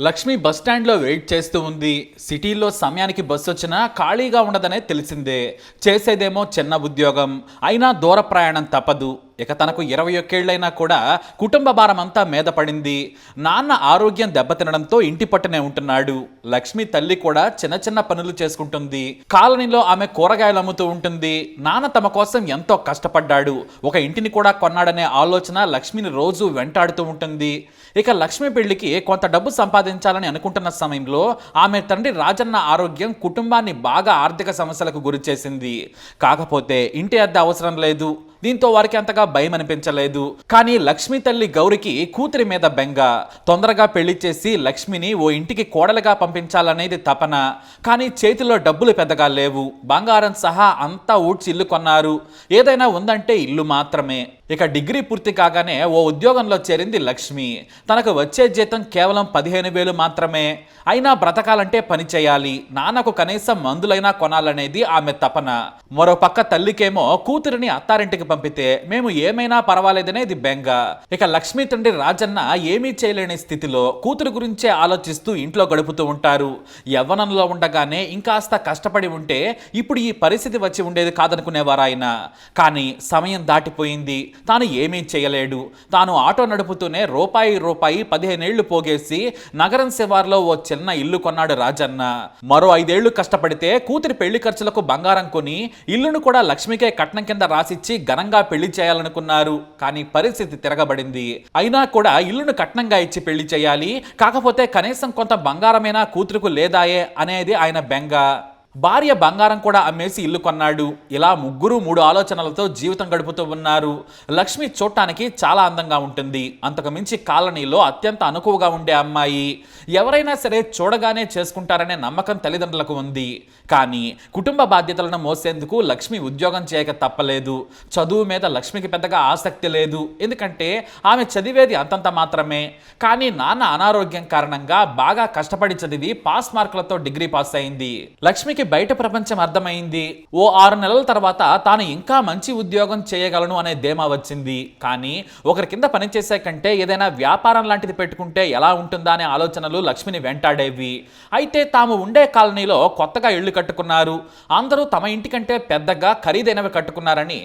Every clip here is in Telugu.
లక్ష్మి బస్ స్టాండ్లో వెయిట్ చేస్తూ ఉంది. సిటీలో సమయానికి బస్సు వచ్చినా ఖాళీగా ఉండదనే తెలిసిందే. చేసేదేమో చిన్న ఉద్యోగం. అయినా దూర ప్రయాణం తప్పదు. ఇక తనకు ఇరవై ఒక్కేళ్ళైనా కూడా కుటుంబ భారం అంతా మీద పడింది. నాన్న ఆరోగ్యం దెబ్బతినడంతో ఇంటి పట్టునే ఉంటున్నాడు. లక్ష్మి తల్లి కూడా చిన్న చిన్న పనులు చేసుకుంటుంది. కాలనీలో ఆమె కూరగాయలు అమ్ముతూ ఉంటుంది. నాన్న తమ కోసం ఎంతో కష్టపడ్డాడు. ఒక ఇంటిని కూడా కొన్నాడనే ఆలోచన లక్ష్మిని రోజు వెంటాడుతూ ఉంటుంది. ఇక లక్ష్మి పెళ్ళికి కొంత డబ్బు సంపాదించాలని అనుకుంటున్న సమయంలో ఆమె తండ్రి రాజన్న ఆరోగ్యం కుటుంబాన్ని బాగా ఆర్థిక సమస్యలకు గురి చేసింది కాకపోతే ఇంటి అద్దె అవసరం లేదు. దీంతో వారికి అంతగా భయం అనిపించలేదు. కానీ లక్ష్మి తల్లి గౌరికి కూతురి మీద బెంగ. తొందరగా పెళ్ళి చేసి లక్ష్మిని ఓ ఇంటికి కోడలుగా పంపించాలనేది తపన. కానీ చేతిలో డబ్బులు పెద్దగా లేవు. బంగారం సహా అంతా ఊడ్చి ఇల్లు కొన్నారు. ఏదైనా ఉందంటే ఇల్లు మాత్రమే. ఇక డిగ్రీ పూర్తి కాగానే ఓ ఉద్యోగంలో చేరింది లక్ష్మి. తనకు వచ్చే జీతం కేవలం పదిహేను వేలు మాత్రమే. అయినా బ్రతకాలంటే పని చేయాలి. నాన్నకు కనీసం మందులైనా కొనాలనేది ఆమె తపన. మరో పక్క తల్లికేమో కూతురిని అత్తారింటికి పంపితే మేము ఏమైనా పర్వాలేదనేది బెంగ. ఇక లక్ష్మి తండ్రి రాజన్న ఏమీ చేయలేని స్థితిలో కూతురు గురించే ఆలోచిస్తూ ఇంట్లో గడుపుతూ ఉంటారు. యవ్వనంలో ఉండగానే ఇంకాస్త కష్టపడి ఉంటే ఇప్పుడు ఈ పరిస్థితి వచ్చి ఉండేది కాదనుకునేవారు ఆయన కానీ సమయం దాటిపోయింది. తాను ఏమీ చేయలేడు. తాను ఆటో నడుపుతూనే రూపాయి రూపాయి పదిహేనేళ్ళు పోగేసి నగరం శివార్లో ఓ చిన్న ఇల్లు కొన్నాడు రాజన్న. మరో ఐదేళ్ళు కష్టపడితే కూతురి పెళ్ళి ఖర్చులకు బంగారం కొని ఇల్లును కూడా లక్ష్మికే కట్నం కింద రాసిచ్చి ఘనంగా పెళ్ళి చేయాలనుకున్నారు. కానీ పరిస్థితి తిరగబడింది. అయినా కూడా ఇల్లును కట్నంగా ఇచ్చి పెళ్ళి చేయాలి. కాకపోతే కనీసం కొంత బంగారమైనా కూతురుకు లేదాయే అనేది ఆయన బెంగ. భార్య బంగారం కూడా అమ్మేసి ఇల్లు కొన్నాడు. ఇలా ముగ్గురు మూడు ఆలోచనలతో జీవితం గడుపుతూ ఉన్నారు. లక్ష్మి చూడటానికి చాలా అందంగా ఉంటుంది. అంతకుమించి కాలనీలో అత్యంత అనుకువగా ఉండే అమ్మాయి. ఎవరైనా సరే చూడగానే చేసుకుంటారనే నమ్మకం తల్లిదండ్రులకు ఉంది. కానీ కుటుంబ బాధ్యతలను మోసేందుకు లక్ష్మి ఉద్యోగం చేయక తప్పలేదు. చదువు మీద లక్ష్మికి పెద్దగా ఆసక్తి లేదు. ఎందుకంటే ఆమె చదివేది అంతంత మాత్రమే. కానీ నాన్న అనారోగ్యం కారణంగా బాగా కష్టపడి చదివి పాస్ మార్కులతో డిగ్రీ పాస్ అయింది. లక్ష్మికి బయట ప్రపంచం అర్థమైంది. ఓ ఆరు నెలల తర్వాత తాను ఇంకా మంచి ఉద్యోగం చేయగలను అనే ధీమా వచ్చింది. కానీ ఒకరి కింద పనిచేసే కంటే ఏదైనా వ్యాపారం లాంటిది పెట్టుకుంటే ఎలా ఉంటుందా అనే ఆలోచనలు లక్ష్మిని వెంటాడేవి. అయితే తాము ఉండే కాలనీలో కొత్తగా ఇళ్ళు కట్టుకున్నారు. అందరూ తమ ఇంటికంటే పెద్దగా ఖరీదైనవి కట్టుకున్నారని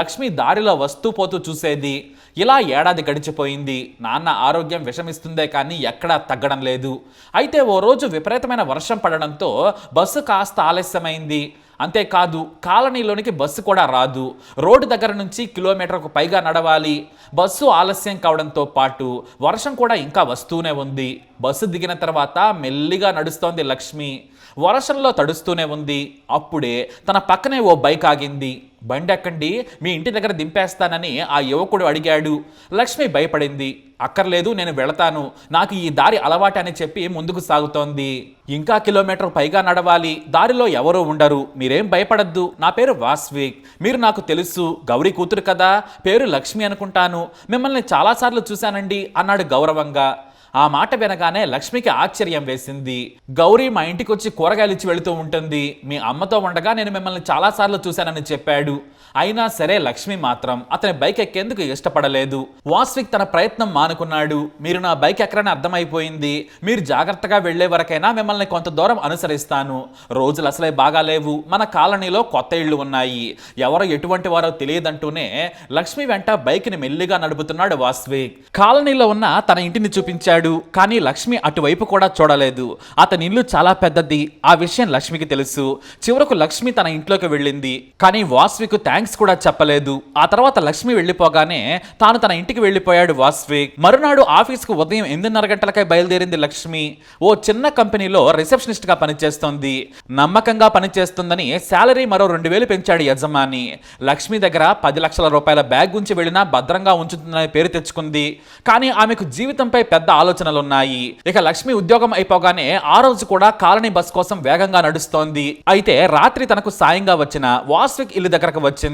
లక్ష్మి దారిలో వస్తూ పోతూ చూసేది. ఇలా ఏడాది గడిచిపోయింది. నాన్న ఆరోగ్యం విషమిస్తుందే కానీ ఎక్కడా తగ్గడం లేదు. అయితే ఓ రోజు విపరీతమైన వర్షం పడడంతో బస్సు కాస్త ఆలస్యమైంది. అంతేకాదు కాలనీలోనికి బస్సు కూడా రాదు. రోడ్డు దగ్గర నుంచి కిలోమీటర్కు పైగా నడవాలి. బస్సు ఆలస్యం కావడంతో పాటు వర్షం కూడా ఇంకా వస్తూనే ఉంది. బస్సు దిగిన తర్వాత మెల్లిగా నడుస్తోంది లక్ష్మి. వర్షంలో తడుస్తూనే ఉంది. అప్పుడే తన పక్కనే ఓ బైక్ ఆగింది. బండి ఎక్కండి మీ ఇంటి దగ్గర దింపేస్తానని ఆ యువకుడు అడిగాడు. లక్ష్మి భయపడింది. అక్కర్లేదు నేను వెళతాను. నాకు ఈ దారి అలవాటు అని చెప్పి ముందుకు సాగుతోంది. ఇంకా కిలోమీటర్ పైగా నడవాలి. దారిలో ఎవరూ ఉండరు. మీరేం భయపడద్దు. నా పేరు వాస్విక్. మీరు నాకు తెలుసు. గౌరీ కూతురు కదా. పేరు లక్ష్మి అనుకుంటాను. మిమ్మల్ని చాలాసార్లు చూశానండి అన్నాడు గౌరవంగా. ఆ మాట వినగానే లక్ష్మికి ఆశ్చర్యం వేసింది. గౌరీ మా ఇంటికి వచ్చి కూరగాయలు ఇచ్చి వెళుతూ ఉంటుంది. మీ అమ్మతో ఉండగా నేను మిమ్మల్ని చాలాసార్లు చూశానని చెప్పాడు. అయినా సరే లక్ష్మి మాత్రం అతని బైక్ ఎక్కేందుకు ఇష్టపడలేదు. వాస్విక్ తన ప్రయత్నం మానుకున్నాడు. మీరు నా బైక్ ఎక్కడని అర్థమైపోయింది. మీరు జాగ్రత్తగా వెళ్ళే వరకైనా మిమ్మల్ని కొంత దూరం అనుసరిస్తాను. రోజులు అసలే బాగాలేవు. మన కాలనీలో కొత్త ఇళ్ళు ఉన్నాయి. ఎవరో ఎటువంటి వారో తెలియదంటూనే లక్ష్మి వెంట బైక్ని మెల్లిగా నడుపుతున్నాడు వాస్విక్ కాలనీలో ఉన్న తన ఇంటిని చూపించాడు. కానీ లక్ష్మి అటువైపు కూడా చూడలేదు. అతని ఇల్లు చాలా పెద్దది. ఆ విషయం లక్ష్మికి తెలుసు. చివరకు లక్ష్మి తన ఇంట్లోకి వెళ్ళింది. కానీ వాస్విక్ థ్యాంక్స్ కూడా చెప్పలేదు. ఆ తర్వాత లక్ష్మి వెళ్ళిపోగానే తాను తన ఇంటికి వెళ్ళిపోయాడు వాస్విక్ మరునాడు ఆఫీస్కు ఉదయం ఎనిమిదిన్నర గంటలకై బయలుదేరింది లక్ష్మి. ఓ చిన్న కంపెనీలో రిసెప్షనిస్ట్గా పనిచేస్తోంది. నమ్మకంగా పనిచేస్తుందని శాలరీ మరో రెండు వేలు పెంచాడు యజమాని. లక్ష్మి దగ్గర పది లక్షల రూపాయల బ్యాగ్ ఉంచి వెళ్ళినా భద్రంగా ఉంచుతుందనే పేరు తెచ్చుకుంది. కానీ ఆమెకు జీవితంపై పెద్ద ఆలోచనలున్నాయి. ఇక లక్ష్మి ఉద్యోగం అయిపోగానే ఆ రోజు కూడా కాలనీ బస్ కోసం వేగంగా నడుస్తోంది. అయితే రాత్రి తనకు సాయంగా వచ్చిన వాస్విక్ ఇల్లు దగ్గరకు వచ్చింది.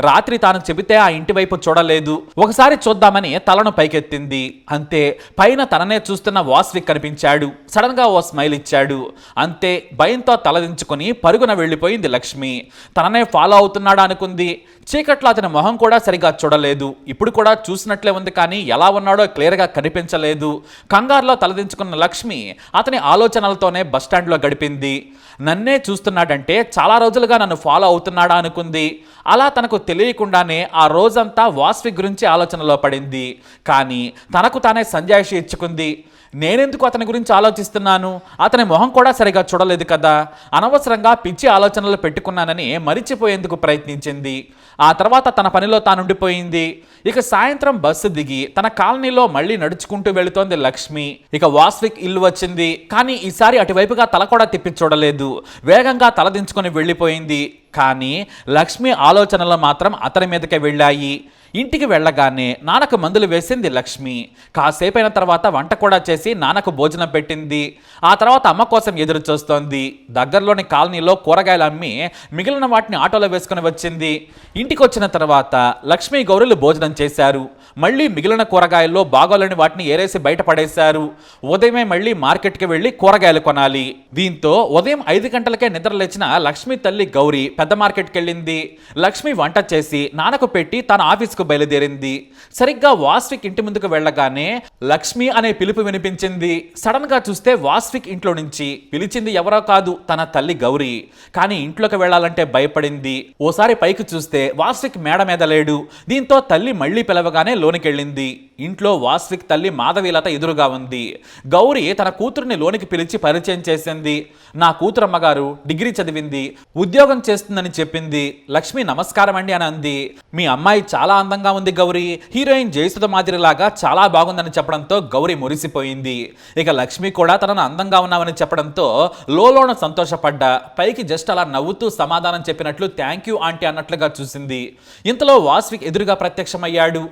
రాత్రి తాను చెబితే ఆ ఇంటి వైపు చూడలేదు. ఒకసారి చూద్దామని తలను పైకెత్తింది. అంతే పైన తననే చూస్తున్న వాస్విక్ కనిపించాడు. సడన్గా ఓ స్మైల్ ఇచ్చాడు. అంతే భయంతో తలదించుకుని పరుగున వెళ్ళిపోయింది లక్ష్మి. తననే ఫాలో అవుతున్నాడా అనుకుంది. చీకట్లో అతని మొహం కూడా సరిగా చూడలేదు. ఇప్పుడు కూడా చూసినట్లే ఉంది కానీ ఎలా ఉన్నాడో క్లియర్గా కనిపించలేదు. కంగారులో తలదించుకున్న లక్ష్మి అతని ఆలోచనలతోనే బస్టాండ్లో గడిపింది. నన్నే చూస్తున్నాడంటే చాలా రోజులుగా నన్ను ఫాలో అవుతున్నాడా అనుకుంది. అలా తనకు తెలియకుండానే ఆ రోజంతా వాస్వి గురించి ఆలోచనలో పడింది. కానీ తనకు తానే సంజాయిషి ఇచ్చుకుంది. నేనెందుకు అతని గురించి ఆలోచిస్తున్నాను? అతని మొహం కూడా సరిగా చూడలేదు కదా? అనవసరంగా పిచ్చి ఆలోచనలు పెట్టుకున్నానని మరిచిపోయేందుకు ప్రయత్నించింది. ఆ తర్వాత తన పనిలో తానుండిపోయింది ఇక సాయంత్రం బస్సు దిగి తన కాలనీలో మళ్ళీ నడుచుకుంటూ వెళుతోంది లక్ష్మి. ఇక వాస్విక్ ఇల్లు వచ్చింది. కానీ ఈసారి అటువైపుగా తల కూడా తిప్పి చూడలేదు. వేగంగా తలదించుకొని వెళ్ళిపోయింది. కానీ లక్ష్మి ఆలోచనలు మాత్రం అతని మీదకే వెళ్ళాయి. ఇంటికి వెళ్ళగానే నాన్నకు మందులు వేసింది లక్ష్మి. కాసేపైన తర్వాత వంట కూడా చేసి నాన్నకు భోజనం పెట్టింది. ఆ తర్వాత అమ్మ కోసం ఎదురు చూస్తోంది. దగ్గరలోని కాలనీలో కూరగాయలు అమ్మి మిగిలిన వాటిని ఆటోలో వేసుకుని వచ్చింది. ఇంటికి వచ్చిన తర్వాత లక్ష్మి గౌరులు భోజనం చేశారు. మళ్ళీ మిగిలిన కూరగాయల్లో బాగోలేని వాటిని ఏరేసి బయటపడేశారు ఉదయమే మళ్ళీ మార్కెట్కి వెళ్ళి కూరగాయలు కొనాలి. దీంతో ఉదయం ఐదు గంటలకే నిద్ర లేచిన లక్ష్మి తల్లి గౌరి పెద్ద మార్కెట్కి వెళ్ళింది. లక్ష్మి వంట చేసి నాన్నకు పెట్టి తన ఆఫీస్కు బయలుదేరింది. సరిగ్గా వాస్విక్ ఇంటి ముందుకు వెళ్ళగానే లక్ష్మి అనే పిలుపు వినిపించింది. సడన్గా చూస్తే వాస్విక్ ఇంట్లో నుంచి పిలిచింది ఎవరో కాదు తన తల్లి గౌరీ. కానీ ఇంట్లోకి వెళ్ళాలంటే భయపడింది. ఓసారి పైకి చూస్తే వాస్విక్ మేడ మీద లేడు. దీంతో తల్లి మళ్ళీ పిలవగానే లోనికెళ్ళింది ఇంట్లో వాస్విక్ తల్లి మాధవీలత ఎదురుగా ఉంది. గౌరి తన కూతురుని లోనికి పిలిచి పరిచయం చేసింది. నా కూతురు అమ్మగారు డిగ్రీ చదివింది. ఉద్యోగం చేస్తుందని చెప్పింది. లక్ష్మి నమస్కారం అండి అని అంది. మీ అమ్మాయి చాలా అందంగా ఉంది గౌరీ. హీరోయిన్ జయసుధ మాదిరిలాగా చాలా బాగుందని చెప్పడంతో గౌరీ మురిసిపోయింది. ఇక లక్ష్మి కూడా తనను అందంగా ఉన్నామని చెప్పడంతో లోలోన సంతోషపడ్డా పైకి జస్ట్ అలా నవ్వుతూ సమాధానం చెప్పినట్లు థ్యాంక్ యూ ఆంటీ అన్నట్లుగా చూసింది. ఇంతలో వాస్విక్ ఎదురుగా ప్రత్యక్షమయ్యాడు.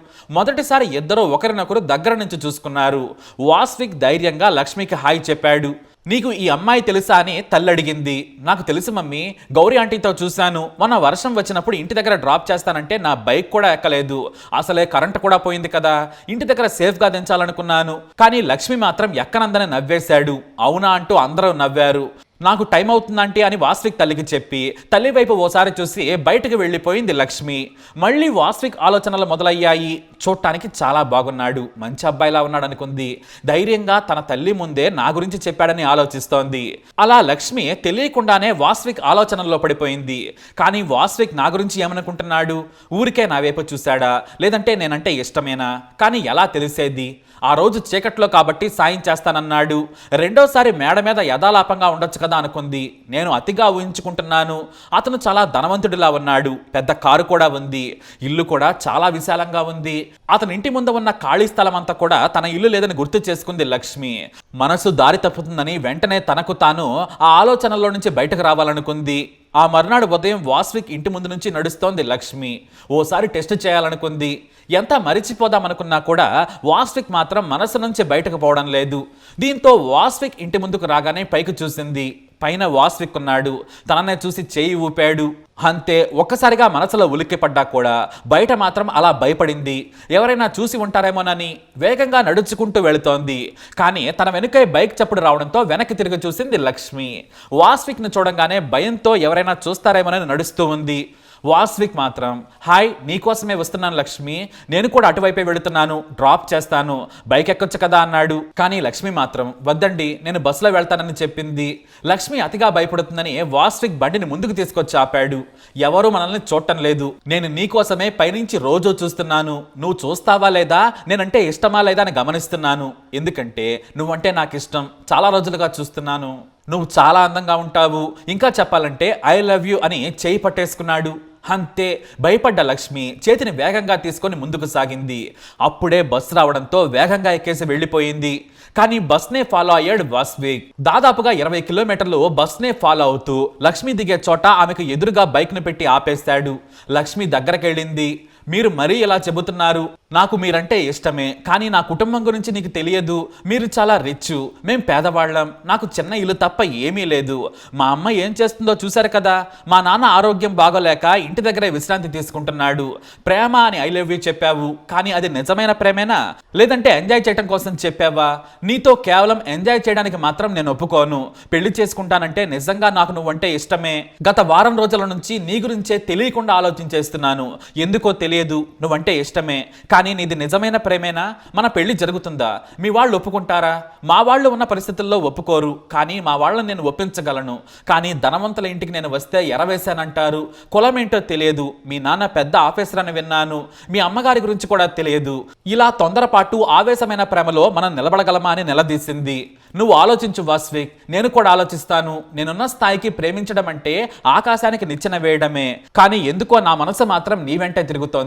మొదటిసారి ఇద్దరు ఒకరినొకరు దగ్గర నుంచి చూసుకున్నారు. వాస్విక్ ధైర్యంగా లక్ష్మికి హాయ్ చెప్పాడు. నీకు ఈ అమ్మాయి తెలుసా అని తల్లడిగింది. నాకు తెలుసు మమ్మీ గౌరీ ఆంటీతో చూశాను. మొన్న వర్షం వచ్చినప్పుడు ఇంటి దగ్గర డ్రాప్ చేస్తానంటే నా బైక్ కూడా ఎక్కలేదు. అసలే కరెంట్ కూడా పోయింది కదా. ఇంటి దగ్గర సేఫ్గా దించాలనుకున్నాను. కానీ లక్ష్మి మాత్రం ఎక్కనందని నవ్వేశాడు. అవునా అంటూ అందరూ నవ్వారు. నాకు టైం అవుతుందంటే అని వాస్విక్ తల్లికి చెప్పి తల్లి వైపు ఓసారి చూసి బయటకు వెళ్ళిపోయింది లక్ష్మి. మళ్ళీ వాస్విక్ ఆలోచనలు మొదలయ్యాయి. చూడటానికి చాలా బాగున్నాడు. మంచి అబ్బాయిలా ఉన్నాడు అనుకుంది. ధైర్యంగా తన తల్లి ముందే నా గురించి చెప్పాడని ఆలోచిస్తోంది. అలా లక్ష్మి తెలియకుండానే వాస్విక్ ఆలోచనల్లో పడిపోయింది. కానీ వాస్విక్ నా గురించి ఏమనుకుంటున్నాడు? ఊరికే నా వైపు చూశాడా? లేదంటే నేనంటే ఇష్టమేనా? కానీ ఎలా తెలిసేది? ఆ రోజు చీకట్లో కాబట్టి సాయం చేస్తానన్నాడు. రెండోసారి మేడ మీద యథాలాపంగా ఉండొచ్చు కదా అనుకుంది నేను అతిగా ఊహించుకుంటున్నాను. అతను చాలా ధనవంతుడిలా ఉన్నాడు. పెద్ద కారు కూడా ఉంది. ఇల్లు కూడా చాలా విశాలంగా ఉంది. అతని ఇంటి ముందు ఉన్న ఖాళీ స్థలం అంతా కూడా తన ఇల్లు లేదని గుర్తు చేసుకుంది లక్ష్మి. మనసు దారి తప్పుతుందని వెంటనే తనకు తాను ఆ ఆలోచనలో నుంచి బయటకు రావాలనుకుంది. ఆ మర్నాడు ఉదయం వాస్విక్ ఇంటి ముందు నుంచి నడుస్తోంది లక్ష్మి. ఓసారి టెస్ట్ చేయాలనుకుంది. ఎంత మరిచిపోదామనుకున్నా కూడా వాస్విక్ మాత్రం మనసు నుంచి బయటకు పోవడం లేదు. దీంతో వాస్విక్ ఇంటి ముందుకు రాగానే పైకి చూసింది. పైన వాస్విక్ ఉన్నాడు తననే చూసి చేయి ఊపాడు. అంతే ఒక్కసారిగా మనసులో ఉలిక్కిపడ్డా కూడా బయట మాత్రం అలా భయపడింది. ఎవరైనా చూసి ఉంటారేమోనని వేగంగా నడుచుకుంటూ వెళుతోంది. కానీ తన వెనుకే బైక్ చప్పుడు రావడంతో వెనక్కి తిరిగి చూసింది లక్ష్మి. వాస్విక్ను చూడంగానే భయంతో ఎవరైనా చూస్తారేమోనని నడుస్తూ ఉంది. వాస్విక్ మాత్రం హాయ్ నీకోసమే వస్తున్నాను లక్ష్మి. నేను కూడా అటువైపే వెళుతున్నాను. డ్రాప్ చేస్తాను. బైక్ ఎక్కొచ్చు కదా అన్నాడు. కానీ లక్ష్మి మాత్రం వద్దండి నేను బస్సులో వెళ్తానని చెప్పింది. లక్ష్మి అతిగా భయపడుతుందని వాస్విక్ బండిని ముందుకు తీసుకొచ్చి ఆపాడు. ఎవరు మనల్ని చూడటం లేదు. నేను నీకోసమే పైనుంచి రోజు చూస్తున్నాను. నువ్వు చూస్తావా లేదా? నేనంటే ఇష్టమా లేదా అని గమనిస్తున్నాను. ఎందుకంటే నువ్వంటే నాకు ఇష్టం చాలా రోజులుగా చూస్తున్నాను. నువ్వు చాలా అందంగా ఉంటావు. ఇంకా చెప్పాలంటే ఐ లవ్ యూ అని చేయి పట్టేసుకున్నాడు. అంతే భయపడ్డ లక్ష్మి చేతిని వేగంగా తీసుకొని ముందుకు సాగింది. అప్పుడే బస్ రావడంతో వేగంగా ఎక్కేసి వెళ్ళిపోయింది. కానీ బస్నే ఫాలో అయ్యాడు వాస్విక్. దాదాపుగా ఇరవై కిలోమీటర్లు బస్నే ఫాలో అవుతూ లక్ష్మి దిగే చోట ఆమెకు ఎదురుగా బైక్ను పెట్టి ఆపేశాడు. లక్ష్మి దగ్గరకెళ్ళింది. మీరు మరీ ఇలా చెబుతున్నారు నాకు మీరంటే ఇష్టమే కానీ నా కుటుంబం గురించి నీకు తెలియదు మీరు చాలా రిచ్ మేం పేదవాళ్ళం నాకు చిన్న ఇల్లు తప్ప ఏమీ లేదు. మా అమ్మ ఏం చేస్తుందో చూశారు కదా మా నాన్న ఆరోగ్యం బాగోలేక ఇంటి దగ్గరే విశ్రాంతి తీసుకుంటున్నాడు. ప్రేమ అని ఐ లవ్ యూ చెప్పావు కానీ అది నిజమైన ప్రేమేనా? లేదంటే ఎంజాయ్ చేయడం కోసం చెప్పావా? నీతో కేవలం ఎంజాయ్ చేయడానికి మాత్రం నేను ఒప్పుకోను. పెళ్ళి చేసుకుంటానంటే నిజంగా నాకు నువ్వంటే ఇష్టమే. గత వారం రోజుల నుంచి నీ గురించే తెలియకుండా ఆలోచించేస్తున్నాను. ఎందుకో తెలియదు నువ్వంటే ఇష్టమే. కానీ నీది నిజమైన ప్రేమేనా? మన పెళ్ళి జరుగుతుందా? మీ వాళ్ళు ఒప్పుకుంటారా? మా వాళ్ళు ఉన్న పరిస్థితుల్లో ఒప్పుకోరు. కానీ మా వాళ్ళని నేను ఒప్పించగలను. కానీ ధనవంతుల ఇంటికి నేను వస్తే ఎరవేశానంటారు. కులం ఏంటో తెలియదు. మీ నాన్న పెద్ద ఆఫీసర్ అని విన్నాను. మీ అమ్మగారి గురించి కూడా తెలియదు. ఇలా తొందరపాటు ఆవేశమైన ప్రేమలో మనం నిలబడగలమా అని నిలదీసింది. నువ్వు ఆలోచించు వాస్విక్. నేను కూడా ఆలోచిస్తాను. నేనున్న స్థాయికి ప్రేమించడం అంటే ఆకాశానికి నిచ్చెన వేయడమే. కానీ ఎందుకో నా మనసు మాత్రం నీ వెంటే తిరుగుతోంది.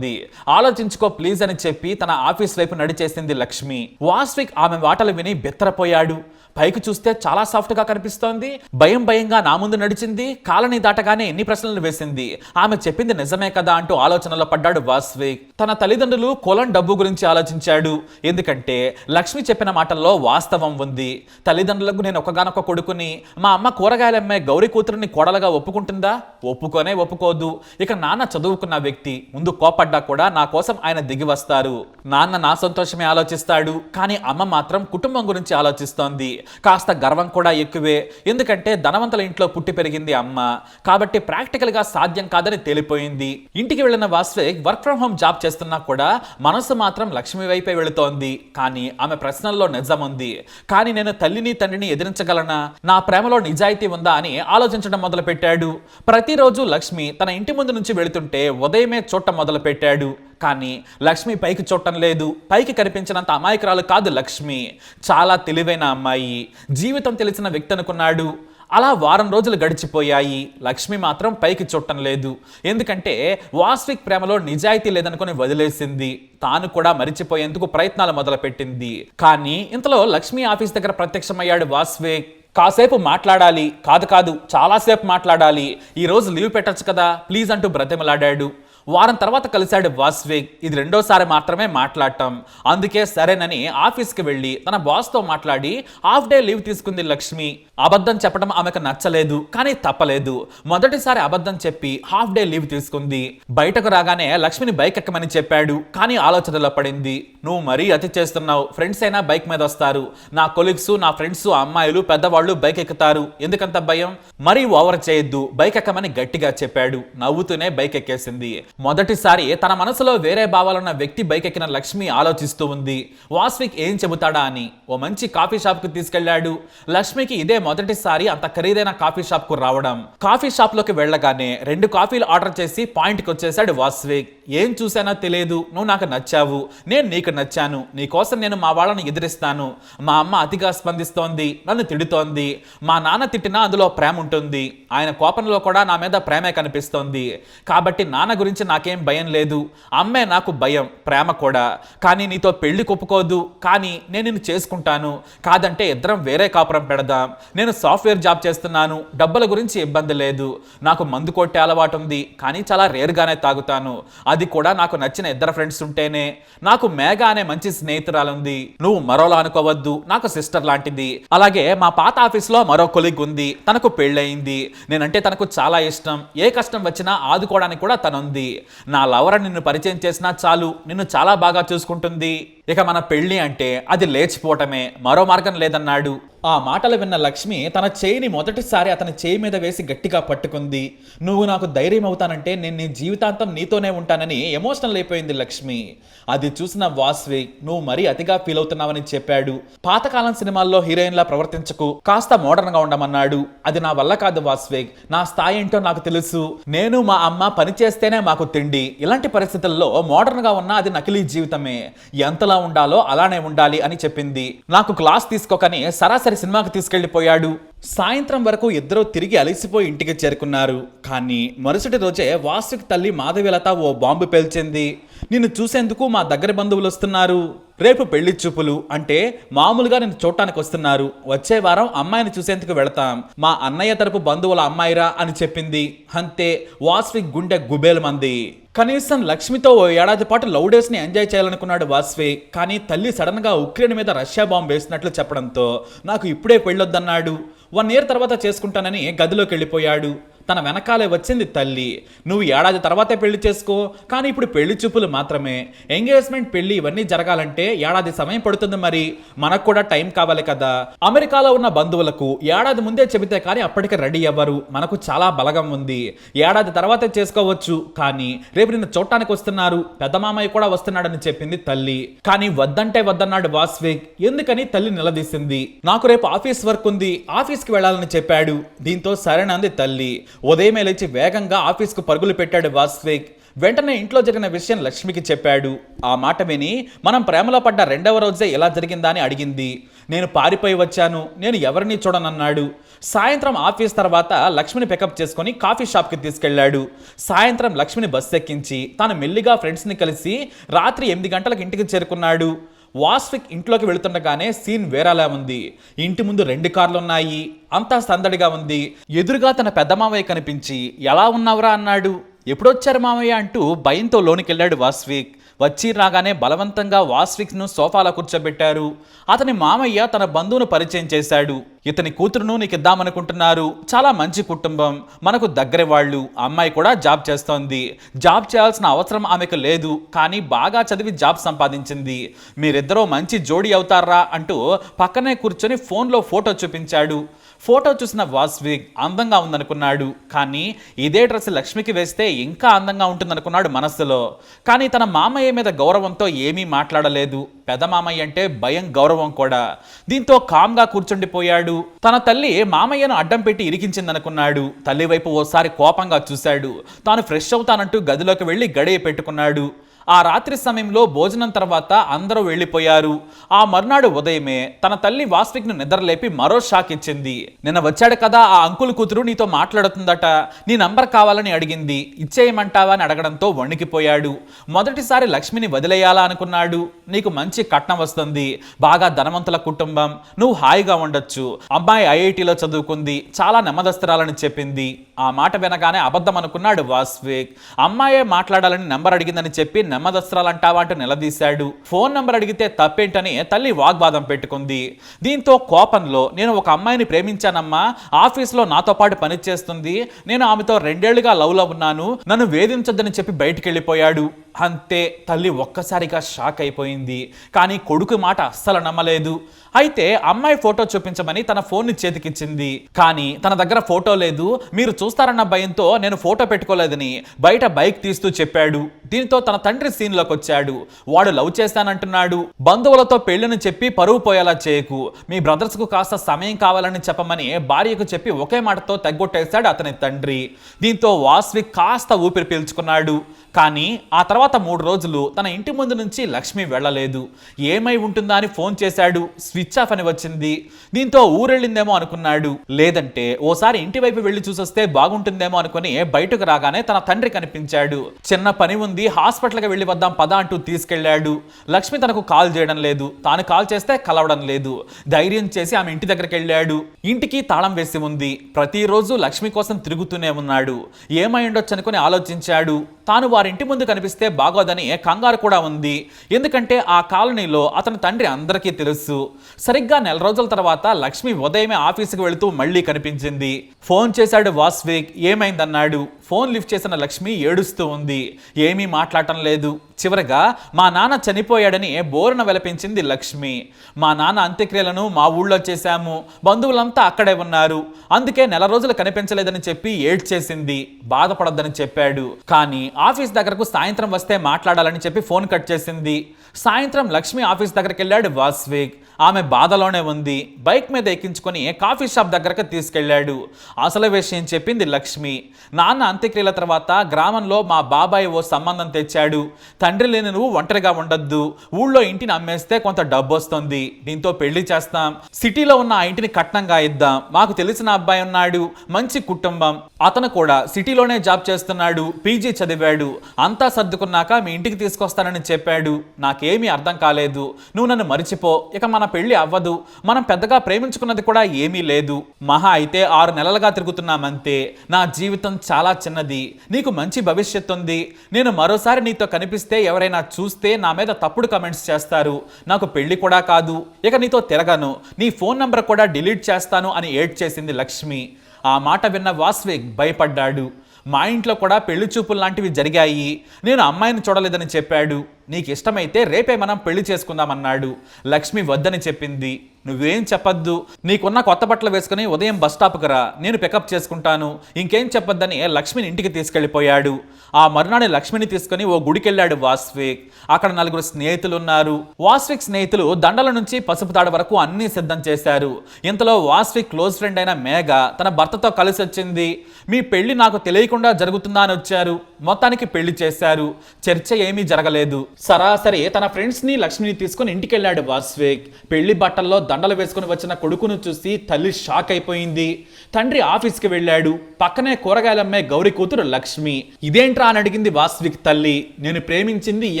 ఆలోచించుకో ప్లీజ్ అని చెప్పి తన ఆఫీస్ వైపు నడిచేసింది లక్ష్మి. వాస్విక్ ఆమె మాటలు విని బెత్తరపోయాడు. పైకి చూస్తే చాలా సాఫ్ట్గా కనిపిస్తోంది. భయం భయంగా నా ముందు నడిచింది. కాలని దాటగానే ఎన్ని ప్రశ్నలు వేసింది. ఆమె చెప్పింది నిజమే కదా అంటూ ఆలోచనలో పడ్డాడు వాస్విక్ తన తల్లిదండ్రులు కులం డబ్బు గురించి ఆలోచించాడు. ఎందుకంటే లక్ష్మి చెప్పిన మాటల్లో వాస్తవం ఉంది. తల్లిదండ్రులకు నేను ఒకగానొక కొడుకుని మా అమ్మ కూరగాయలమ్మే గౌరీ కూతురుని కోడలుగా ఒప్పుకుంటుందా? ఒప్పుకోనే ఒప్పుకోదు. ఇక నాన్న చదువుకున్న వ్యక్తి ముందు పడ్డా కూడా నా కోసం ఆయన దిగి వస్తారు. నాన్న నా సంతోషమే ఆలోచిస్తాడు. కానీ అమ్మ మాత్రం కుటుంబం గురించి ఆలోచిస్తోంది. కాస్త గర్వం కూడా ఎక్కువే. ఎందుకంటే ధనవంతుల ఇంట్లో పుట్టి పెరిగింది అమ్మ. కాబట్టి ప్రాక్టికల్గా సాధ్యం కాదని తేలిపోయింది. ఇంటికి వెళ్ళిన Vasvik work from home job చేస్తున్నా కూడా మనసు మాత్రం లక్ష్మి వైపే వెళుతోంది. కానీ ఆమె ప్రశ్నల్లో నిజం ఉంది కానీ నేను తల్లిని తండ్రిని ఎదిరించగలనా? నా ప్రేమలో నిజాయితీ ఉందా అని ఆలోచించడం మొదలు పెట్టాడు ప్రతిరోజు లక్ష్మి తన ఇంటి ముందు నుంచి వెళుతుంటే ఉదయమే చూడటం మొదలు పెట్టాడు. కానీ లక్ష్మి పైకి చూడటం లేదు. పైకి కనిపించినంత అమాయకురాలు కాదు లక్ష్మి. చాలా తెలివైన అమ్మాయి. జీవితం తెలిసిన వ్యక్తి అనుకున్నాడు. అలా వారం రోజులు గడిచిపోయాయి. లక్ష్మి మాత్రం పైకి చుట్టం లేదు. ఎందుకంటే వాస్విక్ ప్రేమలో నిజాయితీ లేదనుకుని వదిలేసింది. తాను కూడా మరిచిపోయేందుకు ప్రయత్నాలు మొదలుపెట్టింది. కానీ ఇంతలో లక్ష్మి ఆఫీస్ దగ్గర ప్రత్యక్షమయ్యాడు వాస్విక్ కాసేపు మాట్లాడాలి. కాదు కాదు చాలాసేపు మాట్లాడాలి. ఈ రోజు లీవ్ పెట్టొచ్చు కదా? ప్లీజ్ అంటూ బ్రతిమలాడాడు. వారం తర్వాత కలిశాడు వాస్విక్ ఇది రెండోసారి మాత్రమే మాట్లాడటం. అందుకే సరేనని ఆఫీస్కి వెళ్ళి తన బాస్తో మాట్లాడి హాఫ్ డే లీవ్ తీసుకుంది లక్ష్మి. అబద్ధం చెప్పడం ఆమెకు నచ్చలేదు కానీ తప్పలేదు. మొదటిసారి అబద్ధం చెప్పి హాఫ్ డే లీవ్ తీసుకుంది. బయటకు రాగానే లక్ష్మిని బైక్ ఎక్కమని చెప్పాడు కానీ ఆలోచనలో పడింది. నువ్వు మరీ అతి చేస్తున్నావు. ఫ్రెండ్స్ అయినా బైక్ మీద వస్తారు. నా కొలీగ్స్ నా ఫ్రెండ్స్ అమ్మాయిలు పెద్దవాళ్ళు బైక్ ఎక్కుతారు. ఎందుకంత భయం? మరీ ఓవర్ చేయొద్దు. బైక్ ఎక్కమని గట్టిగా చెప్పాడు. నవ్వుతూనే బైక్ ఎక్కేసింది. మొదటిసారి తన మనసులో వేరే భావాలున్న వ్యక్తి బైక్ ఎక్కిన లక్ష్మి ఆలోచిస్తూ ఉంది. వాస్విక్ ఏం చెబుతాడా అని. ఓ మంచి కాఫీ షాప్కు తీసుకెళ్ళాడు లక్ష్మికి ఇదే మొదటిసారి అంత ఖరీదైన కాఫీ షాప్కు రావడం. కాఫీ షాప్లోకి వెళ్ళగానే రెండు కాఫీలు ఆర్డర్ చేసి పాయింట్కి వచ్చేసాడు వాస్విక్. ఏం చూసానో తెలియదు. నువ్వు నాకు నచ్చావు. నేను నీకు నచ్చాను. నీ కోసం నేను మా వాళ్ళని ఎదిరిస్తాను. మా అమ్మ అతిగా స్పందిస్తోంది. నన్ను తిడుతోంది. మా నాన్న తిట్టినా అందులో ప్రేమ ఉంటుంది. ఆయన కోపంలో కూడా నా మీద ప్రేమే కనిపిస్తోంది. కాబట్టి నాన్న గురించి నాకేం భయం లేదు. అమ్మే నాకు భయం ప్రేమ కూడా. కానీ నీతో పెళ్ళి కొప్పుకోదు. కానీ నేను నిన్ను చేసుకుంటాను. కాదంటే ఇద్దరం వేరే కాపురం పెడదాం. నేను సాఫ్ట్వేర్ జాబ్ చేస్తున్నాను. డబ్బుల గురించి ఇబ్బంది లేదు. నాకు మందు కొట్టే అలవాటు ఉంది. కానీ చాలా రేర్గానే తాగుతాను. అది కూడా నాకు నచ్చిన ఇద్దరు ఫ్రెండ్స్ ఉంటేనే. నాకు మేఘ అనే మంచి స్నేహితురాలు ఉంది నువ్వు మరోలా అనుకోవద్దు. నాకు సిస్టర్ లాంటిది. అలాగే మా పాత ఆఫీస్లో మరో కొలిగ్ ఉంది. తనకు పెళ్ళయింది. నేనంటే తనకు చాలా ఇష్టం. ఏ కష్టం వచ్చినా ఆదుకోవడానికి కూడా తనుంది. నా లవర్ నిన్ను పరిచయం చేసినా చాలు నిన్ను చాలా బాగా చూసుకుంటుంది. ఇక మన పెళ్ళి అంటే అది లేచిపోవటమే మరో మార్గం లేదన్నాడు. ఆ మాటలు విన్న లక్ష్మి తన చేయిని మొదటిసారి అతని చేయి మీద వేసి గట్టిగా పట్టుకుంది. నువ్వు నాకు ధైర్యం అవుతానంటే నేను నీ జీవితాంతం నీతోనే ఉంటానని ఎమోషనల్ అయిపోయింది లక్ష్మి. అది చూసిన వాస్విక్ నువ్వు మరీ అతిగా ఫీల్ అవుతున్నావని చెప్పాడు. పాతకాలం సినిమాల్లో హీరోయిన్లా ప్రవర్తించకు కాస్త మోడర్న్గా ఉండమన్నాడు. అది నా వల్ల కాదు వాస్విక్ నా స్థాయి ఏంటో నాకు తెలుసు. నేను మా అమ్మ పని చేస్తేనే మాకు తిండి. ఇలాంటి పరిస్థితుల్లో మోడర్న్గా గా ఉన్న అది నకిలీ జీవితమే. ఎంతలా ఉండాలో అలానే ఉండాలి అని చెప్పింది. నాకు క్లాస్ తీసుకోకని సరాసరి సినిమాకి తీసుకెళ్ళిపోయాడు సాయంత్రం వరకు ఇద్దరూ తిరిగి అలసిపోయి ఇంటికి చేరుకున్నారు. కానీ మరుసటి రోజే వాసుకి తల్లి మాధవిలత ఓ బాంబు పేల్చింది. నిన్ను చూసేందుకు మా దగ్గర బంధువులు వస్తున్నారు. రేపు పెళ్ళి చూపులు. అంటే మామూలుగా నేను చూడటానికి వస్తున్నారు. వచ్చే వారం అమ్మాయిని చూసేందుకు వెళతాం. మా అన్నయ్య తరపు బంధువుల అమ్మాయిరా అని చెప్పింది. అంతే వాస్వి గుండె గుబేలు మంది కనీసం లక్ష్మితో ఓ ఏడాది పాటు లవ్ డేస్ని ఎంజాయ్ చేయాలనుకున్నాడు వాస్వి. కానీ తల్లి సడన్గా ఉక్రెయిన్ మీద రష్యా బాంబు వేసినట్లు చెప్పడంతో నాకు ఇప్పుడే పెళ్ళొద్దన్నాడు. వన్ ఇయర్ తర్వాత చేసుకుంటానని గదిలోకి వెళ్ళిపోయాడు. తన వెనకాలే వచ్చింది తల్లి. నువ్వు ఏడాది తర్వాతే పెళ్ళి చేసుకో. కానీ ఇప్పుడు పెళ్ళి చూపులు మాత్రమే. ఎంగేజ్మెంట్ పెళ్ళి ఇవన్నీ జరగాలంటే ఏడాది సమయం పడుతుంది మరి. మనకు కూడా టైం కావాలి కదా. అమెరికాలో ఉన్న బంధువులకు ఏడాది ముందే చెబితే కానీ అప్పటికే రెడీ అవ్వరు. మనకు చాలా బలగం ఉంది. ఏడాది తర్వాతే చేసుకోవచ్చు. కానీ రేపు నిన్ను చూడటానికి వస్తున్నారు. పెద్ద మామయ్య కూడా వస్తున్నాడని చెప్పింది తల్లి. కానీ వద్దంటే వద్దన్నాడు వాస్విక్ ఎందుకని తల్లి నిలదీసింది. నాకు రేపు ఆఫీస్ వర్క్ ఉంది. ఆఫీస్కి వెళ్ళాలని చెప్పాడు. దీంతో సరేనంది తల్లి. ఉదయమే లేచి వేగంగా ఆఫీస్కు పరుగులు పెట్టాడు వాస్విక్ వెంటనే ఇంట్లో జరిగిన విషయం లక్ష్మికి చెప్పాడు. ఆ మాట విని మనం ప్రేమలో పడ్డ రెండవ రోజే ఎలా జరిగిందా అని అడిగింది. నేను పారిపోయి వచ్చాను. నేను ఎవరిని చూడనన్నాడు. సాయంత్రం ఆఫీస్ తర్వాత లక్ష్మిని పికప్ చేసుకొని కాఫీ షాప్కి తీసుకెళ్ళాడు. సాయంత్రం లక్ష్మిని బస్సు ఎక్కించి తాను మెల్లిగా ఫ్రెండ్స్ని కలిసి రాత్రి ఎనిమిది గంటలకు ఇంటికి చేరుకున్నాడు. వాస్విక్ ఇంట్లోకి వెళుతుండగానే సీన్ వేరేలా ఉంది. ఇంటి ముందు రెండు కార్లు ఉన్నాయి అంతా సందడిగా ఉంది. ఎదురుగా తన పెద్ద మామయ్య కనిపించి ఎలా ఉన్నావురా? అన్నాడు. ఎప్పుడొచ్చారు మావయ్య? అంటూ భయంతో లోనికి వెళ్ళాడు వాస్విక్. వచ్చి రాగానే బలవంతంగా వాస్విక్ను సోఫాలో కూర్చోబెట్టారు. అతని మామయ్య తన బంధువును పరిచయం చేశాడు. ఇతని కూతురును నీకు ఇద్దామనుకుంటున్నారు చాలా మంచి కుటుంబం. మనకు దగ్గర వాళ్ళు. అమ్మాయి కూడా జాబ్ చేస్తోంది. జాబ్ చేయాల్సిన అవసరం ఆమెకు లేదు. కానీ బాగా చదివి జాబ్ సంపాదించింది. మీరిద్దరూ మంచి జోడీ అవుతారా అంటూ పక్కనే కూర్చొని ఫోన్లో ఫోటో చూపించాడు. ఫోటో చూసిన వాస్విక్ అందంగా ఉందనుకున్నాడు. కానీ ఇదే డ్రెస్ లక్ష్మికి వేస్తే ఇంకా అందంగా ఉంటుందనుకున్నాడు మనస్సులో. కానీ తన మామయ్య మీద గౌరవంతో ఏమీ మాట్లాడలేదు. పెద్ద మామయ్య అంటే భయం గౌరవం కూడా. దీంతో కామ్గా కూర్చుండిపోయాడు. తన తల్లి మామయ్యను అడ్డం పెట్టి ఇరికించిందనుకున్నాడు. తల్లి వైపు ఓసారి కోపంగా చూశాడు. తాను ఫ్రెష్ అవుతానంటూ గదిలోకి వెళ్ళి గడియ పెట్టుకున్నాడు. ఆ రాత్రి సమయంలో భోజనం తర్వాత అందరూ వెళ్ళిపోయారు. ఆ మర్నాడు ఉదయమే తన తల్లి వాస్విక్ను నిద్రలేపి మరో షాక్ ఇచ్చింది. నిన్న వచ్చాడు కదా ఆ అంకుల్ కూతురు నీతో మాట్లాడుతుందట. నీ నంబర్ కావాలని అడిగింది. ఇచ్చేయమంటావా? అని అడగడంతో వణికిపోయాడు. మొదటిసారి లక్ష్మిని వదిలేయాలా అనుకున్నాడు. నీకు మంచి కట్నం వస్తుంది. బాగా ధనవంతుల కుటుంబం. నువ్వు హాయిగా ఉండొచ్చు. అమ్మాయి ఐఐటిలో చదువుకుంది. చాలా నెమ్మదస్త్రాలని చెప్పింది. ఆ మాట వినగానే అబద్ధం అనుకున్నాడు వాస్విక్. అమ్మాయే మాట్లాడాలని నెంబర్ అడిగిందని చెప్పి నెమ్మదస్త్రాలంటావా అంటూ నిలదీశాడు. ఫోన్ నెంబర్ అడిగితే తప్పేంటని తల్లి వాగ్వాదం పెట్టుకుంది. దీంతో కోపంలో నేను ఒక అమ్మాయిని ప్రేమించానమ్మా ఆఫీస్లో నాతో పాటు పనిచేస్తుంది నేను ఆమెతో రెండేళ్ళుగా లవ్లో ఉన్నాను. నన్ను వేధించొద్దని చెప్పి బయటికి వెళ్ళిపోయాడు అంతే తల్లి ఒక్కసారిగా షాక్ అయిపోయింది. కానీ కొడుకు మాట అస్సలు నమ్మలేదు. అయితే అమ్మాయి ఫోటో చూపించమని తన ఫోన్ని చేతికిచ్చింది. కానీ తన దగ్గర ఫోటో లేదు. మీరు చూస్తారన్న భయంతో నేను ఫోటో పెట్టుకోలేదని బయట బైక్ తీస్తూ చెప్పాడు. దీంతో తన తండ్రి సీన్లోకి వచ్చాడు. వాడు లవ్ చేస్తానంటున్నాడు. బంధువులతో పెళ్ళిని చెప్పి పరువు పోయేలా చేయకు. మీ బ్రదర్స్కు కాస్త సమయం కావాలని చెప్పమని భార్యకు చెప్పి ఒకే మాటతో తగ్గొట్టేశాడు అతని తండ్రి. దీంతో వాస్విక్ కాస్త ఊపిరి పీల్చుకున్నాడు. కానీ ఆ తర్వాత మూడు రోజులు తన ఇంటి ముందు నుంచి లక్ష్మి వెళ్ళలేదు. ఏమై ఉంటుందా అని ఫోన్ చేశాడు. స్విచ్ ఆఫ్ అని వచ్చింది. దీంతో ఊరెళ్ళిందేమో అనుకున్నాడు. లేదంటే ఓసారి ఇంటి వైపు వెళ్ళి చూసొస్తే బాగుంటుందేమో అనుకుని బయటకు రాగానే తన తండ్రి కనిపించాడు. చిన్న పని ఉంది హాస్పిటల్కి వెళ్ళి వద్దాం పద అంటూ తీసుకెళ్ళాడు లక్ష్మి తనకు కాల్ చేయడం లేదు. తాను కాల్ చేస్తే కలవడం లేదు. ధైర్యం చేసి ఆమె ఇంటి దగ్గరికి వెళ్ళాడు. ఇంటికి తాళం వేసి ఉంది. ప్రతిరోజు లక్ష్మి కోసం తిరుగుతూనే ఉన్నాడు. ఏమై ఉండొచ్చు అనుకుని ఆలోచించాడు. తాను వారింటి ముందు కనిపిస్తే బాగోదని కంగారు కూడా ఉంది. ఎందుకంటే ఆ కాలనీలో అతని తండ్రి అందరికీ తెలుసు. సరిగ్గా నెల రోజుల తర్వాత లక్ష్మి ఉదయమే ఆఫీసుకు వెళుతూ మళ్ళీ కనిపించింది. ఫోన్ చేశాడు వాస్వేక్. ఏమైందన్నాడు. ఫోన్ లిఫ్ట్ చేసిన లక్ష్మి ఏడుస్తూ ఉంది. ఏమీ మాట్లాడటం లేదు. చివరగా మా నాన్న చనిపోయాడని బోరున వెలపించింది లక్ష్మి. మా నాన్న అంత్యక్రియలను మా ఊళ్ళో చేశాము. బంధువులంతా అక్కడే ఉన్నారు. అందుకే నెల రోజులు కనిపించలేదని చెప్పి ఏడ్చేసింది. బాధపడొద్దని చెప్పాడు. కానీ ఆఫీస్ దగ్గరకు సాయంత్రం వస్తే మాట్లాడాలని చెప్పి ఫోన్ కట్ చేసింది. సాయంత్రం లక్ష్మి ఆఫీస్ దగ్గరికి వెళ్ళాడు వాస్విక్. ఆమె బాధలోనే ఉంది. బైక్ మీద ఎక్కించుకొని కాఫీ షాప్ దగ్గరకు తీసుకెళ్ళాడు. అసలు విషయం చెప్పింది లక్ష్మి. నాన్న అంత్యక్రియల తర్వాత గ్రామంలో మా బాబాయ్ ఓ సంబంధం తెచ్చాడు. తండ్రి లేని నువ్వు ఒంటరిగా ఉండొద్దు. ఊళ్ళో ఇంటిని అమ్మేస్తే కొంత డబ్బు వస్తుంది. దీంతో పెళ్ళి చేస్తాం. సిటీలో ఉన్న ఆ ఇంటిని కట్నంగా ఇద్దాం. మాకు తెలిసిన అబ్బాయి ఉన్నాడు. మంచి కుటుంబం. అతను కూడా సిటీలోనే జాబ్ చేస్తున్నాడు. పీజీ చదివాడు. అంతా సర్దుకున్నాక మీ ఇంటికి తీసుకొస్తానని చెప్పాడు. నాకేమీ అర్థం కాలేదు. నువ్వు నన్ను మరిచిపో. ఇక మన పెళ్ళి అవ్వదు. మనం పెద్దగా ప్రేమించుకున్నది కూడా ఏమీ లేదు. మహా అయితే ఆరు నెలలుగా తిరుగుతున్నామంతే. నా జీవితం చాలా చిన్నది. నీకు మంచి భవిష్యత్తు ఉంది. నేను మరోసారి నీతో కనిపిస్తే ఎవరైనా చూస్తే నా మీద తప్పుడు కమెంట్స్ చేస్తారు. నాకు పెళ్ళి కూడా కాదు. ఇక నీతో తిరగను. నీ ఫోన్ నంబర్ కూడా డిలీట్ చేస్తాను అని ఏడ్ చేసింది లక్ష్మి. ఆ మాట విన్న వాస్విక్ భయపడ్డాడు. మా ఇంట్లో కూడా పెళ్ళి చూపులు లాంటివి జరిగాయి. నేను అమ్మాయిని చూడలేదని చెప్పాడు. నీకు ఇష్టమైతే రేపే మనం పెళ్ళి చేసుకుందామన్నాడు. లక్ష్మి వద్దని చెప్పింది. నువ్వేం చెప్పొద్దు. నీకున్న కొత్త బట్టలు వేసుకుని ఉదయం బస్ స్టాప్కి రా. నేను పికప్ చేసుకుంటాను. ఇంకేం చెప్పొద్దని లక్ష్మిని ఇంటికి తీసుకెళ్ళిపోయాడు ఆ మరునాడు లక్ష్మిని తీసుకుని ఓ గుడికెళ్ళాడు వాస్విక్ అక్కడ నలుగురు స్నేహితులు ఉన్నారు వాస్విక్ స్నేహితులు దండల నుంచి పసుపు తాడు వరకు అన్నీ సిద్ధం చేశారు. ఇంతలో వాస్విక్ క్లోజ్ ఫ్రెండ్ అయిన మేఘ తన భర్తతో కలిసి వచ్చింది. మీ పెళ్ళి నాకు తెలియకుండా జరుగుతుందా అని వచ్చారు. మొత్తానికి పెళ్ళి చేశారు. చర్చ ఏమీ జరగలేదు. సరాసరి తన ఫ్రెండ్స్ని లక్ష్మిని తీసుకొని ఇంటికి వెళ్ళాడు వాస్విక్ పెళ్ళి బట్టల్లో దండలు వేసుకుని వచ్చిన కొడుకును చూసి తల్లి షాక్ అయిపోయింది. తండ్రి ఆఫీస్కి వెళ్ళాడు. పక్కనే కూరగాయలమ్మే గౌరీ కూతురు లక్ష్మి. ఇదేంట్రా? అని అడిగింది వాస్విక్ తల్లి. నేను ప్రేమించింది ఈ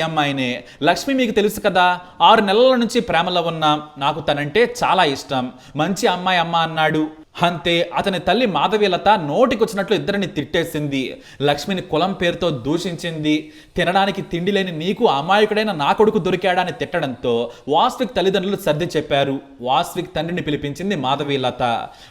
అమ్మాయినే. లక్ష్మి మీకు తెలుసు కదా ఆరు నెలల నుంచి ప్రేమలో ఉన్నాం. నాకు తనంటే చాలా ఇష్టం. మంచి అమ్మాయి అమ్మ అన్నాడు. అంతే అతని తల్లి మాధవీలత నోటికొచ్చినట్లు ఇద్దరిని తిట్టేసింది. లక్ష్మిని కులం పేరుతో దూషించింది. తినడానికి తిండి లేని నీకు అమాయకుడైన నా కొడుకు దొరికాడని అని తిట్టడంతో వాస్విక్ తల్లిదండ్రులు సర్ది చెప్పారు. వాస్విక్ తండ్రిని పిలిపించింది మాధవీలత.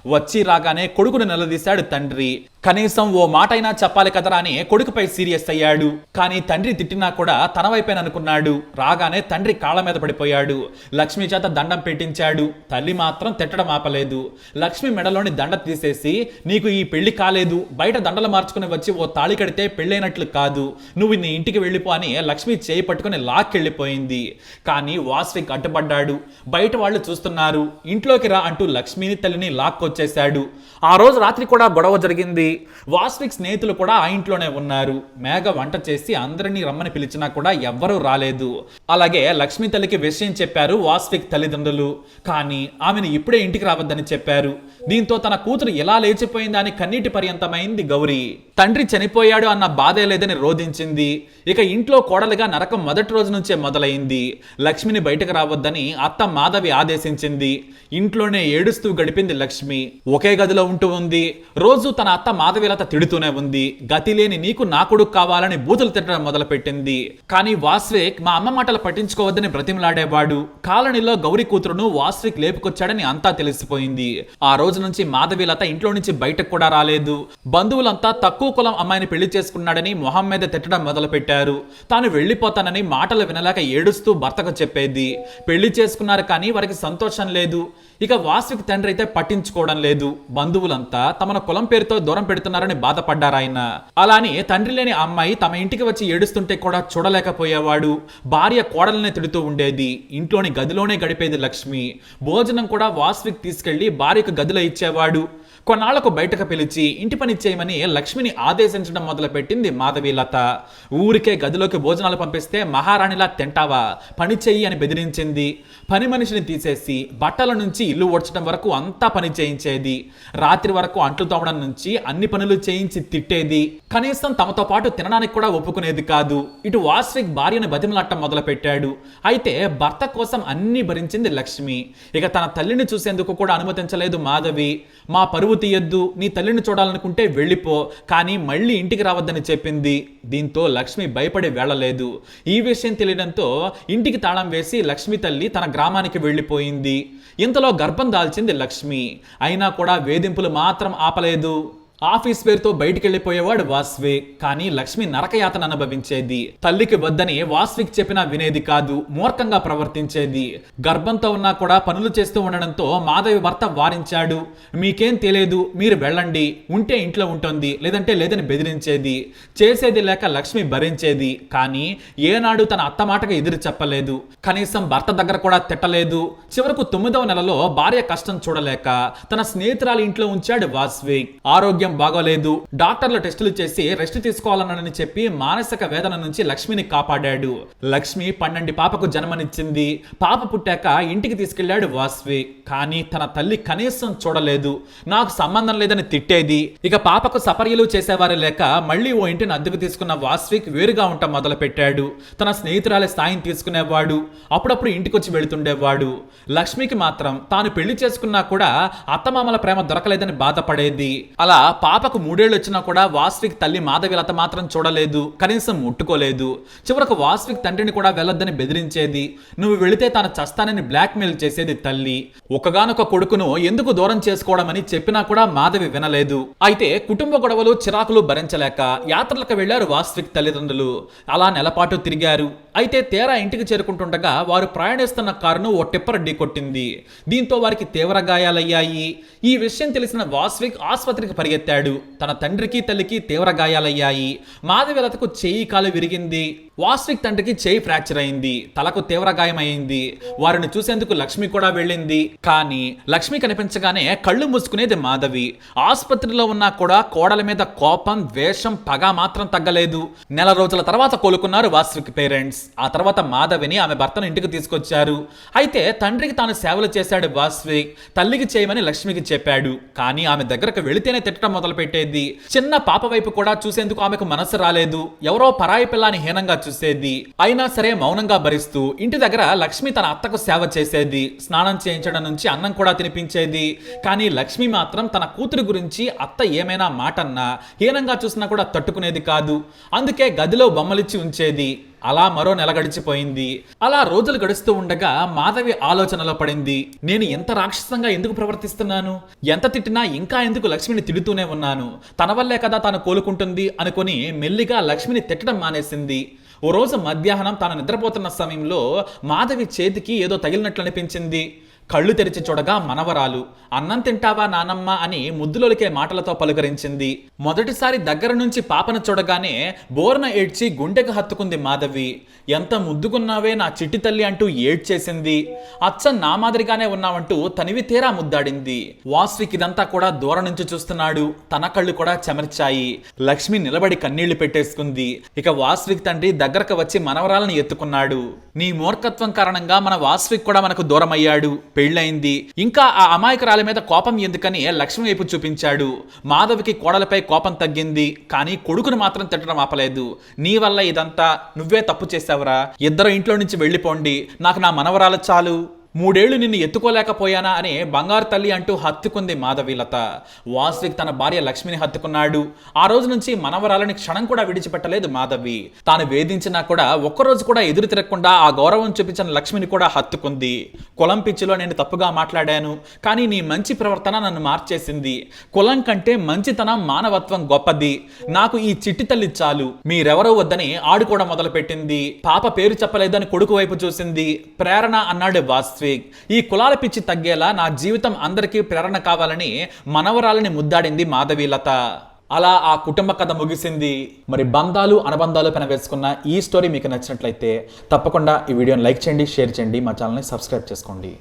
వచ్చి రాగానే కొడుకును నిలదీశాడు తండ్రి. కనీసం ఓ మాటైనా చెప్పాలి కదరా అని కొడుకుపై సీరియస్ అయ్యాడు. కానీ తండ్రి తిట్టినా కూడా తన వైపేన అనుకున్నాడు. రాగానే తండ్రి కాళ్ళ మీద పడిపోయాడు. లక్ష్మి చేత దండం పెట్టించాడు. తల్లి మాత్రం తిట్టడం ఆపలేదు. లక్ష్మి మెడలోని దండ తీసేసి నీకు ఈ పెళ్ళి కాలేదు. బయట దండలు మార్చుకుని వచ్చి ఓ తాళి కడితే పెళ్ళైనట్లు కాదు. నువ్వు నీ ఇంటికి వెళ్ళిపో అని లక్ష్మి చేయి పట్టుకుని లాక్కెళ్ళిపోయింది. కానీ వాస్విక్ అడ్డుపడ్డాడు బయట వాళ్ళు చూస్తున్నారు. ఇంట్లోకి రా అంటూ లక్ష్మిని తల్లిని లాక్కొచ్చేశాడు. ఆ రోజు రాత్రి కూడా గొడవ జరిగింది. వాస్విక్ స్నేహితులు కూడా ఆ ఇంట్లోనే ఉన్నారు. మేఘ వంట చేసి అందరినీ రమ్మని పిలిచినా కూడా ఎవ్వరూ రాలేదు. అలాగే లక్ష్మి తల్లికి విషయం చెప్పారు వాస్విక్ తల్లిదండ్రులు. కానీ ఆమెను ఇప్పుడే ఇంటికి రావద్దని చెప్పారు. దీంతో దీంతో తన కూతురు ఎలా లేచిపోయిందా అని కన్నీటి పర్యంతమైంది గౌరీ. తండ్రి చనిపోయాడు అన్న బాధే లేదని రోధించింది. ఇక ఇంట్లో కోడలుగా నరకం మొదటి రోజు నుంచే మొదలైంది. లక్ష్మిని బయటకు రావద్దని అత్త మాధవి ఆదేశించింది. ఇంట్లోనే ఏడుస్తూ గడిపింది లక్ష్మి. ఒకే గదిలో ఉంటూ ఉంది. రోజు తన అత్త మాధవిలత తిడుతూనే ఉంది. గతి లేని నీకు నా కొడుకు కావాలని బూతులు తిట్టడం మొదలుపెట్టింది. కానీ వాస్విక్ మా అమ్మ మాటలు పట్టించుకోవద్దని బ్రతిమలాడేవాడు. కాలనీలో గౌరీ కూతురును వాస్విక్ లేపుకొచ్చాడని అంతా తెలిసిపోయింది. ఆ రోజు నుంచి మాధవీలత ఇంట్లో నుంచి బయటకు కూడా రాలేదు. బంధువులంతా తక్కువ కులం అమ్మాయిని పెళ్ళి చేసుకున్నాడని మొహం మీద తిట్టడం మొదలుపెట్టారు. తాను వెళ్ళిపోతానని మాటలు వినలేక ఏడుస్తూ భర్తకు చెప్పేది. పెళ్ళి చేసుకున్నారు కానీ వారికి సంతోషం లేదు. ఇక వాస్విక్ తండ్రి అయితే పట్టించుకోవడం లేదు. బంధువులంతా తమన కులం పేరుతో దూరం పెడుతున్నారని బాధపడ్డారాయన అలానే తండ్రి లేని అమ్మాయి తమ ఇంటికి వచ్చి ఏడుస్తుంటే కూడా చూడలేకపోయేవాడు. భార్య కోడలనే తిడుతూ ఉండేది. ఇంట్లోని గదిలోనే గడిపేది లక్ష్మి. భోజనం కూడా వాస్విక్ తీసుకెళ్ళి భార్యకు గదిలో ఇచ్చేవాడు. కొన్నాళ్ళకు బయటకు పిలిచి ఇంటి పని చేయమని లక్ష్మిని ఆదేశించడం మొదలుపెట్టింది మాధవీలత ఊరికే గదిలోకి భోజనాలు పంపిస్తే మహారాణిలా తింటావా? పని చెయ్యి అని బెదిరించింది. పని మనిషిని తీసేసి బట్టల నుంచి ఇల్లు ఓడ్చడం వరకు అంతా పని చేయించేది. రాత్రి వరకు అంట్లు తోమడం నుంచి అన్ని పనులు చేయించి తిట్టేది. కనీసం తమతో పాటు తినడానికి కూడా ఒప్పుకునేది కాదు. ఇటు వాస్విక్ భార్యను బతిమలాట్టం మొదలుపెట్టాడు. అయితే భర్త కోసం అన్ని భరించింది లక్ష్మి. ఇక తన తల్లిని చూసేందుకు కూడా అనుమతించలేదు మాధవి. మా పరువు తీయొద్దు. నీ తల్లిని చూడాలనుకుంటే వెళ్ళిపో. కానీ మళ్ళీ ఇంటికి రావద్దని చెప్పింది. దీంతో లక్ష్మి భయపడి వెళ్ళలేదు. ఈ విషయం తెలియడంతో ఇంటికి తాళం వేసి లక్ష్మి తల్లి తన గ్రామానికి వెళ్ళిపోయింది. ఇంతలో గర్భం దాల్చింది లక్ష్మి. అయినా కూడా వేధింపులు మాత్రం ఆపలేదు. ఆఫీస్ పేరుతో బయటికి వెళ్ళిపోయేవాడు వాస్విక్ కానీ లక్ష్మి నరకయాతన అనుభవించేది. తల్లికి వద్దని వాస్విక్ చెప్పినా వినేది కాదు మూర్ఖంగా ప్రవర్తించేది. గర్భంతో ఉన్నా కూడా పనులు చేస్తూ ఉండడంతో మాధవి భర్త వారించాడు. మీకేం తెలియదు మీరు వెళ్ళండి ఉంటే ఇంట్లో ఉంటుంది లేదంటే లేదని బెదిరించేది. చేసేది లేక లక్ష్మి భరించేది కానీ ఏనాడు తన అత్త మాటగా ఎదురు చెప్పలేదు. కనీసం భర్త దగ్గర కూడా తిట్టలేదు. చివరకు తొమ్మిదవ నెలలో భార్య కష్టం చూడలేక తన స్నేహితురాలు ఇంట్లో ఉంచాడు వాస్విక్. ఆరోగ్యం ఆరోగ్యం బాగోలేదు. డాక్టర్లు టెస్టులు చేసి రెస్ట్ తీసుకోవాలనని చెప్పి మానసిక వేదన నుంచి లక్ష్మిని కాపాడాడు. లక్ష్మి పన్నెండు పాపకు జన్మనిచ్చింది. పాప పుట్టాక ఇంటికి తీసుకెళ్ళాడు వాస్వి. కానీ తన తల్లి కనీసం చూడలేదు. నాకు సంబంధం లేదని తిట్టేది. ఇక పాపకు సపర్యలు చేసేవారు లేక మళ్ళీ ఓ ఇంటిని అద్దెకు తీసుకున్న వాస్విక్ వేరుగా ఉండటం మొదలు పెట్టాడు తన స్నేహితురాలి సాయం తీసుకునేవాడు. అప్పుడప్పుడు ఇంటికొచ్చి వెళుతుండేవాడు. లక్ష్మికి మాత్రం తాను పెళ్ళి చేసుకున్నా కూడా అత్తమామల ప్రేమ దొరకలేదని బాధపడేది. అలా పాపకు మూడేళ్ళు వచ్చినా కూడా వాస్విక్ తల్లి మాధవిలత మాత్రం చూడలేదు కనీసం ముట్టుకోలేదు. చివరకు వాస్విక్ తండ్రిని కూడా వెళ్ళొద్దని బెదిరించేది నువ్వు వెళితే తాను చస్తానని బ్లాక్మెయిల్ చేసేది తల్లి. ఒకగానొక కొడుకును ఎందుకు దూరం చేసుకోవడమని చెప్పినా కూడా మాధవి వినలేదు. అయితే కుటుంబ గొడవలు చిరాకులు భరించలేక యాత్రలకు వెళ్ళారు వాస్విక్ తల్లిదండ్రులు. అలా నెలపాటు తిరిగారు. అయితే తేరా ఇంటికి చేరుకుంటుండగా వారు ప్రయాణిస్తున్న కారును ఓ టిప్పర్ ఢీకొట్టింది దీంతో వారికి తీవ్ర గాయాలయ్యాయి. ఈ విషయం తెలిసిన వాస్విక్ ఆసుపత్రికి పరిగెత్తాడు తన తండ్రికి తల్లికి తీవ్ర గాయాలయ్యాయి. మాధవిలతకు చేయి కాలు విరిగింది. వాస్విక్ తండ్రికి చేయి ఫ్రాక్చర్ అయింది తలకు తీవ్ర గాయమైంది వారిని చూసేందుకు లక్ష్మి కూడా వెళ్ళింది. కానీ లక్ష్మి కనిపించగానే కళ్ళు మూసుకునేది మాధవి. ఆసుపత్రిలో ఉన్నా కూడా కోడల మీద కోపం ద్వేషం పగ మాత్రం తగ్గలేదు. నెల రోజుల తర్వాత కోలుకున్నారు వాస్విక్ పేరెంట్స్. ఆ తర్వాత మాధవిని ఆమె భర్తను ఇంటికి తీసుకొచ్చారు. అయితే తండ్రికి తాను సేవలు చేశాడు వాస్విక్ తల్లికి చేయమని లక్ష్మికి చెప్పాడు. కానీ ఆమె దగ్గరకు వెళితేనే తిట్టడం మొదలుపెట్టేది. చిన్న పాప వైపు కూడా చూసేందుకు ఆమెకు మనసు రాలేదు. ఎవరో పరాయి పిల్లని హీనంగా చూసేది. అయినా సరే మౌనంగా భరిస్తూ ఇంటి దగ్గర లక్ష్మి తన అత్తకు సేవ చేసేది. స్నానం చేయించడం నుంచి అన్నం కూడా తినిపించేది. కానీ లక్ష్మి మాత్రం తన కూతురు గురించి అత్త ఏమైనా మాటన్నా హీనంగా చూసినా కూడా తట్టుకునేది కాదు. అందుకే గదిలో బొమ్మలిచ్చి ఉంచేది. అలా మరో నెల గడిచిపోయింది. అలా రోజులు గడుస్తూ ఉండగా మాధవి ఆలోచనలో పడింది. నేను ఎంత రాక్షసంగా ఎందుకు ప్రవర్తిస్తున్నాను? ఎంత తిట్టినా ఇంకా ఎందుకు లక్ష్మిని తిడుతూనే ఉన్నాను? తన వల్లే కదా తాను కోలుకుంటుంది అనుకొని మెల్లిగా లక్ష్మిని తిట్టడం మానేసింది. ఓ రోజు మధ్యాహ్నం తాను నిద్రపోతున్న సమయంలో మాధవి చేతికి ఏదో తగిలినట్లు అనిపించింది. కళ్ళు తెరిచి చూడగా మనవరాలు అన్నం తింటావా నానమ్మ అని ముద్దులొలికే మాటలతో పలుకరించింది. మొదటిసారి దగ్గర నుంచి పాపను చూడగానే బోర్న ఏడ్చి గుండెకు హత్తుకుంది మాధవి. ఎంత ముద్దుకున్నావే నా చిట్టి తల్లి అంటూ ఏడ్చేసింది. అచ్చ నా మాదిరిగానే ఉన్నావంటూ తనివి తీరా ముద్దాడింది. వాస్విక్ ఇదంతా కూడా దూరం నుంచి చూస్తున్నాడు. తన కళ్ళు కూడా చెమర్చాయి. లక్ష్మి నిలబడి కన్నీళ్ళు పెట్టేసుకుంది. ఇక వాస్విక్ తండ్రి దగ్గరకు వచ్చి మనవరాలను ఎత్తుకున్నాడు. నీ మూర్ఖత్వం కారణంగా మన వాస్విక్ కూడా మనకు దూరం అయ్యాడు పెళ్ళైంది. ఇంకా ఆ అమాయకురాల మీద కోపం ఎందుకని లక్ష్మి వైపు చూపించాడు. మాధవికి కోడలపై కోపం తగ్గింది. కానీ కొడుకును మాత్రం తిట్టడం ఆపలేదు. నీ వల్ల ఇదంతా నువ్వే తప్పు చేసావురా ఇద్దరు ఇంట్లో నుంచి వెళ్ళిపోండి. నాకు నా మనవరాలు చాలు. మూడేళ్ళు నిన్ను ఎత్తుకోలేకపోయానా అని బంగారు తల్లి అంటూ హత్తుకుంది మాధవీలత. వాస్విక్ తన భార్య లక్ష్మిని హత్తుకున్నాడు. ఆ రోజు నుంచి మనవరాలని క్షణం కూడా విడిచిపెట్టలేదు మాధవి. తాను వేధించినా కూడా ఒక్కరోజు కూడా ఎదురు తిరగకుండా ఆ గౌరవం చూపించిన లక్ష్మిని కూడా హత్తుకుంది. కులం పిచ్చిలో నేను తప్పుగా మాట్లాడాను కానీ నీ మంచి ప్రవర్తన నన్ను మార్చేసింది. కులం కంటే మంచితనం మానవత్వం గొప్పది. నాకు ఈ చిట్టి తల్లి చాలు. మీరెవరో వద్దని ఆడుకోవడం మొదలుపెట్టింది. పాప పేరు చెప్పలేదని కొడుకు వైపు చూసింది. ప్రేరణ అన్నాడు వాస్విక్ ఈ కులాల పిచ్చి తగ్గేలా నా జీవితం అందరికీ ప్రేరణ కావాలని మనవరాలని ముద్దాడింది మాధవీలత అలా ఆ కుటుంబ కథ ముగిసింది. మరి బంధాలు అనుబంధాలు పైన వేసుకున్న ఈ స్టోరీ మీకు నచ్చినట్లయితే తప్పకుండా ఈ వీడియోని లైక్ చేయండి షేర్ చేయండి మా ఛానల్ని సబ్స్క్రైబ్ చేసుకోండి.